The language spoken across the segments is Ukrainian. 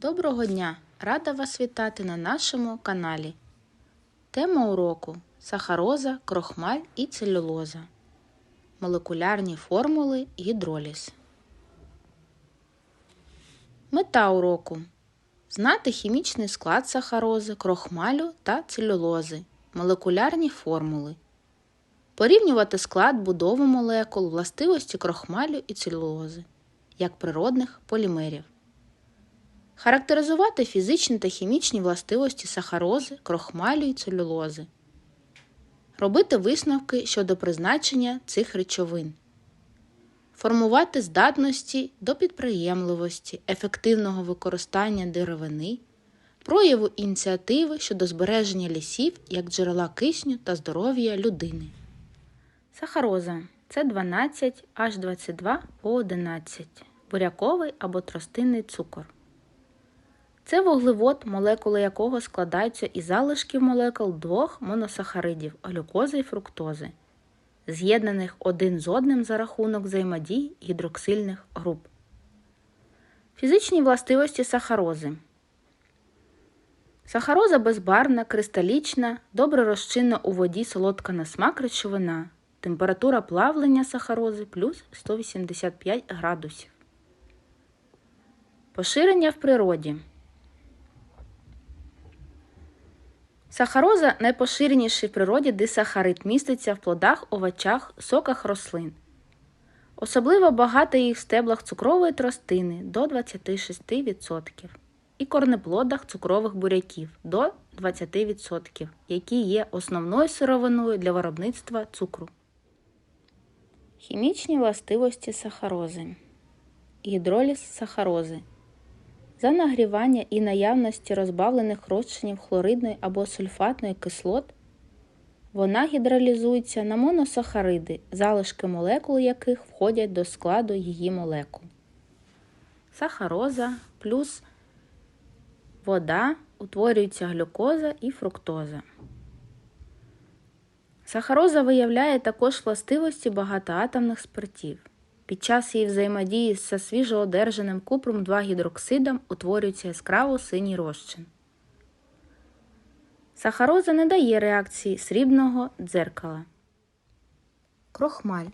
Доброго дня! Рада вас вітати на нашому каналі. Тема уроку сахароза, крохмаль і целюлоза. Молекулярні формули гідроліз. Мета уроку знати хімічний склад сахарози, крохмалю та целюлози, молекулярні формули. Порівнювати склад будову молекул, властивості крохмалю і целюлози, як природних полімерів. Характеризувати фізичні та хімічні властивості сахарози, крохмалю і целюлози. Робити висновки щодо призначення цих речовин. Формувати здатності до підприємливості, ефективного використання деревини, прояву ініціативи щодо збереження лісів як джерела кисню та здоров'я людини. Сахароза це 12 H22 O11, буряковий або тростинний цукор. Це вуглевод, молекули якого складаються із залишків молекул двох моносахаридів глюкози і фруктози, з'єднаних один з одним за рахунок взаємодій гідроксильних груп. Фізичні властивості сахарози. Сахароза безбарвна, кристалічна, добре розчинна у воді солодка на смак речовина. Температура плавлення сахарози плюс 185 градусів. Поширення в природі. Сахароза найпоширеніший в природі дисахарид міститься в плодах, овочах, соках рослин. Особливо багато їх в стеблах цукрової тростини до 26% і корнеплодах цукрових буряків до 20%, які є основною сировиною для виробництва цукру. Хімічні властивості сахарози. Гідроліз сахарози. За нагрівання і наявності розбавлених розчинів хлоридної або сульфатної кислот вона гідролізується на моносахариди, залишки молекул яких входять до складу її молекул. Сахароза плюс вода утворюється глюкоза і фруктоза. Сахароза виявляє також властивості багатоатомних спиртів. Під час її взаємодії з свіжоодержаним купром 2 гідроксидом утворюється яскраво синій розчин. Сахароза не дає реакції срібного дзеркала. Крохмаль.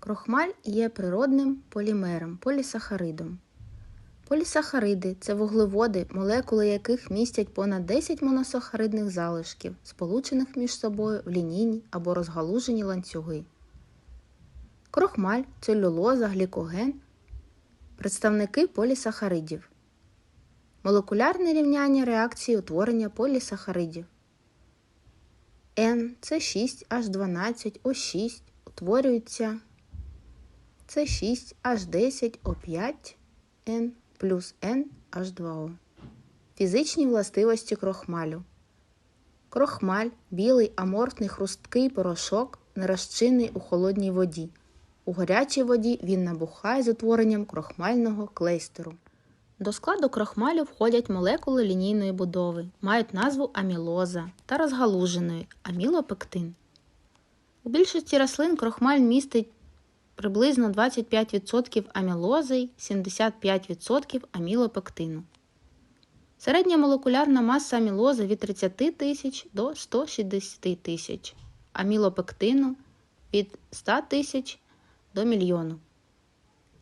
Крохмаль є природним полімером, полісахаридом. Полісахариди це вуглеводи, молекули яких містять понад 10 моносахаридних залишків, сполучених між собою в лінійні або розгалужені ланцюги. Крохмаль, целюлоза, глікоген представники полісахаридів. Молекулярне рівняння реакції утворення полісахаридів. N це 6H12O6 утворюється С6 H10 O5 N плюс NH2O. Фізичні властивості крохмалю. Крохмаль білий аморфний хрусткий порошок, нерозчинний у холодній воді. У гарячій воді він набухає з утворенням крохмального клейстеру. До складу крохмалю входять молекули лінійної будови, мають назву амілоза та розгалуженої амілопектин. У більшості рослин крохмаль містить приблизно 25% амілози й 75% амілопектину. Середня молекулярна маса амілози від 30 тисяч до 160 тисяч, амілопектину від 100 тисяч до мільйону.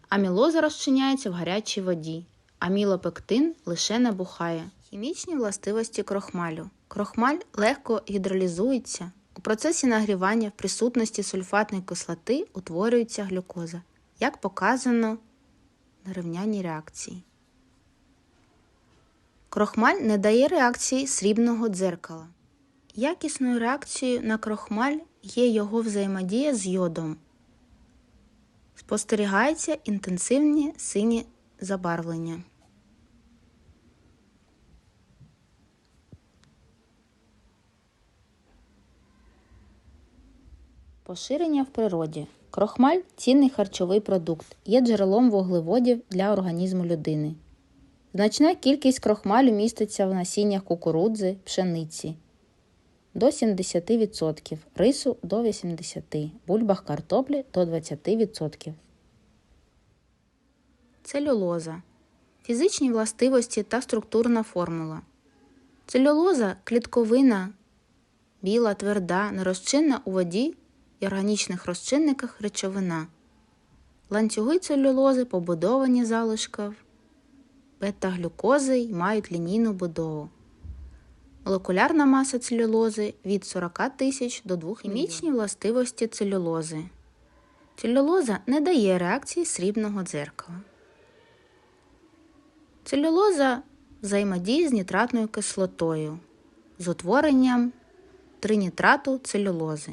Амілоза розчиняється в гарячій воді. Амілопектин лише набухає. Хімічні властивості крохмалю. Крохмаль легко гідролізується. У процесі нагрівання в присутності сульфатної кислоти утворюється глюкоза, як показано на рівняній реакції. Крохмаль не дає реакції срібного дзеркала. Якісною реакцією на крохмаль є його взаємодія з йодом. Спостерігається інтенсивні сині забарвлення. Поширення в природі. Крохмаль цінний харчовий продукт, є джерелом вуглеводів для організму людини. Значна кількість крохмалю міститься в насіннях кукурудзи, пшениці до 70%, рису до 80%, бульбах картоплі до 20%. Целюлоза. Фізичні властивості та структурна формула. Целюлоза клітковина, біла, тверда, нерозчинна у воді і органічних розчинниках речовина. Ланцюги целюлози побудовані залишків бета-глюкози й мають лінійну будову. Молекулярна маса целюлози від 40 тисяч до 2 хімічні властивості целюлози. Целюлоза не дає реакції срібного дзеркала. Целюлоза взаємодіє з нітратною кислотою з утворенням тринітрату целюлози.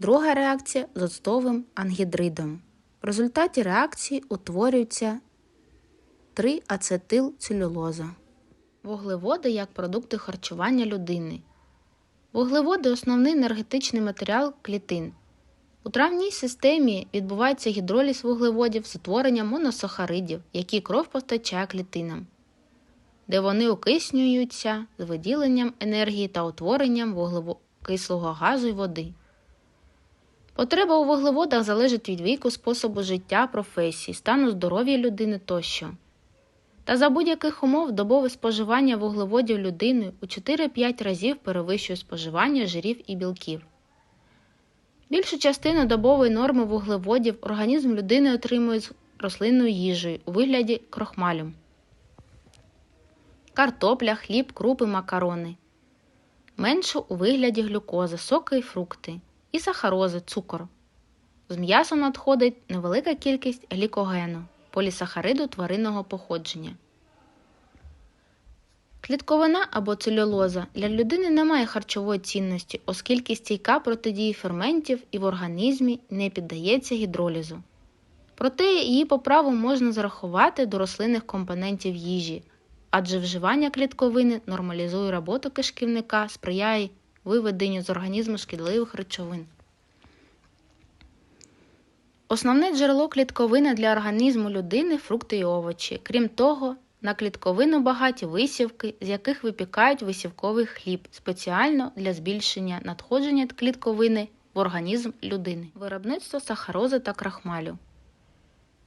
Друга реакція з оцтовим ангідридом. В результаті реакції утворюється 3-ацетилцелюлоза. Вуглеводи як продукти харчування людини. Вуглеводи основний енергетичний матеріал клітин. У травній системі відбувається гідроліз вуглеводів з утворенням моносахаридів, які кров постачає клітинам, де вони окиснюються з виділенням енергії та утворенням вуглекислого газу й води. Потреба у вуглеводах залежить від віку, способу життя, професії, стану здоров'я людини тощо. Та за будь-яких умов добове споживання вуглеводів людиною у 4-5 разів перевищує споживання жирів і білків. Більшу частину добової норми вуглеводів організм людини отримує з рослинною їжею у вигляді крохмалю, картопля, хліб, крупи, макарони, меншу у вигляді глюкози, соки і фрукти, і сахарози, цукор. З м'ясом надходить невелика кількість глікогену, полісахариду тваринного походження. Клітковина або целюлоза для людини не має харчової цінності, оскільки стійка протидії ферментів і в організмі не піддається гідролізу. Проте її поправу можна зарахувати до рослинних компонентів їжі, адже вживання клітковини нормалізує роботу кишківника, сприяє виведенню з організму шкідливих речовин. Основне джерело клітковини для організму людини фрукти і овочі. Крім того, на клітковину багаті висівки, з яких випікають висівковий хліб спеціально для збільшення надходження клітковини в організм людини. Виробництво сахарози та крахмалю.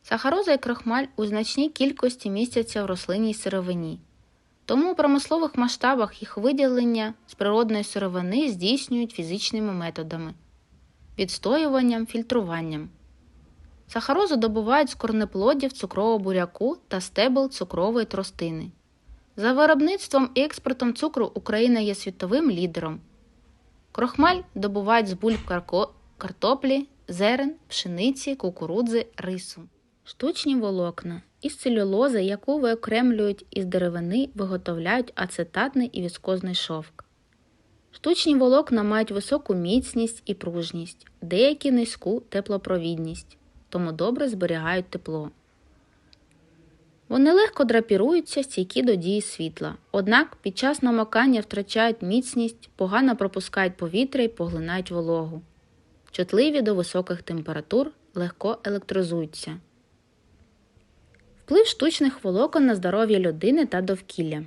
Сахароза і крахмаль у значній кількості містяться в рослинній сировині. Тому у промислових масштабах їх виділення з природної сировини здійснюють фізичними методами відстоюванням, фільтруванням. Сахарозу добувають з корнеплодів цукрового буряку та стебел цукрової тростини. За виробництвом і експортом цукру Україна є світовим лідером. Крохмаль добувають з бульб картоплі, зерен, пшениці, кукурудзи, рису. Штучні волокна. Із целюлози, яку виокремлюють із деревини, виготовляють ацетатний і віскозний шовк. Штучні волокна мають високу міцність і пружність, деякі низьку теплопровідність тому добре зберігають тепло. Вони легко драпіруються, стійкі до дії світла, однак під час намокання втрачають міцність, погано пропускають повітря і поглинають вологу. Чутливі до високих температур легко електризуються. Вплив штучних волокон на здоров'я людини та довкілля.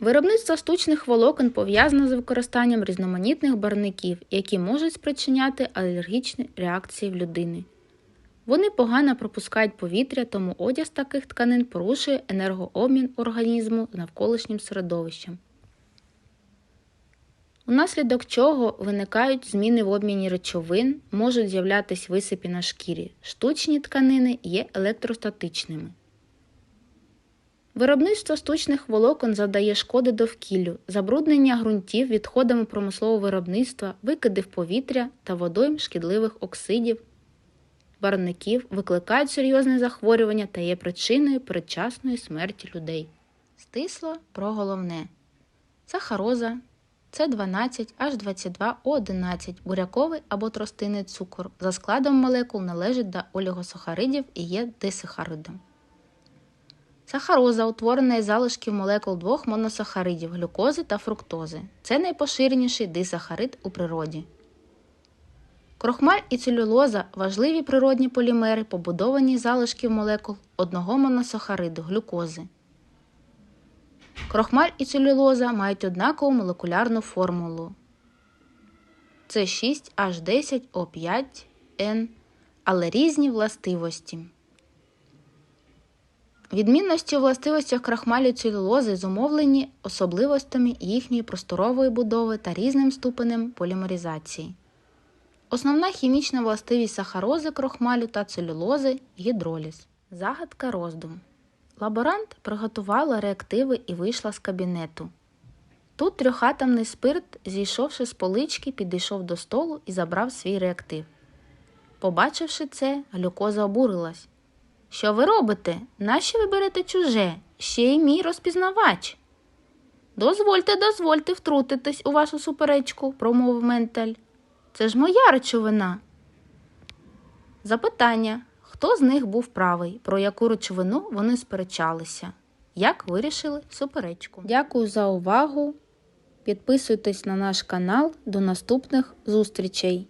Виробництво штучних волокон пов'язано з використанням різноманітних барників, які можуть спричиняти алергічні реакції в людини. Вони погано пропускають повітря, тому одяг з таких тканин порушує енергообмін організму з навколишнім середовищем. Унаслідок чого виникають зміни в обміні речовин, можуть з'являтися висипі на шкірі. Штучні тканини є електростатичними. Виробництво штучних волокон завдає шкоди довкіллю, забруднення ґрунтів відходами промислового виробництва, викиди в повітря та водойм шкідливих оксидів, барвників, викликають серйозне захворювання та є причиною передчасної смерті людей. Стисло про головне сахароза С12 H22O11 буряковий або тростинний цукор за складом молекул належить до олігосахаридів і є дисахаридом. Сахароза утворена із залишків молекул двох моносахаридів глюкози та фруктози. Це найпоширеніший дисахарид у природі. Крохмаль і целюлоза важливі природні полімери, побудовані з залишків молекул одного моносахариду глюкози. Крохмаль і целюлоза мають однакову молекулярну формулу С6H10O5N але різні властивості. Відмінності у властивостях крахмалю целюлози зумовлені особливостями їхньої просторової будови та різним ступенем полімеризації. Основна хімічна властивість сахарози, крохмалю та целюлози гідроліз. Загадка роздум. Лаборант приготувала реактиви і вийшла з кабінету. Тут трьохатомний спирт, зійшовши з полички, підійшов до столу і забрав свій реактив. Побачивши це, глюкоза обурилась. Що ви робите? Нащо ви берете чуже? Ще й мій розпізнавач. Дозвольте, дозвольте втрутитись у вашу суперечку, промовив менталь. Це ж моя речовина. Запитання. Хто з них був правий, про яку речовину вони сперечалися? Як вирішили суперечку? Дякую за увагу. Підписуйтесь на наш канал. До наступних зустрічей!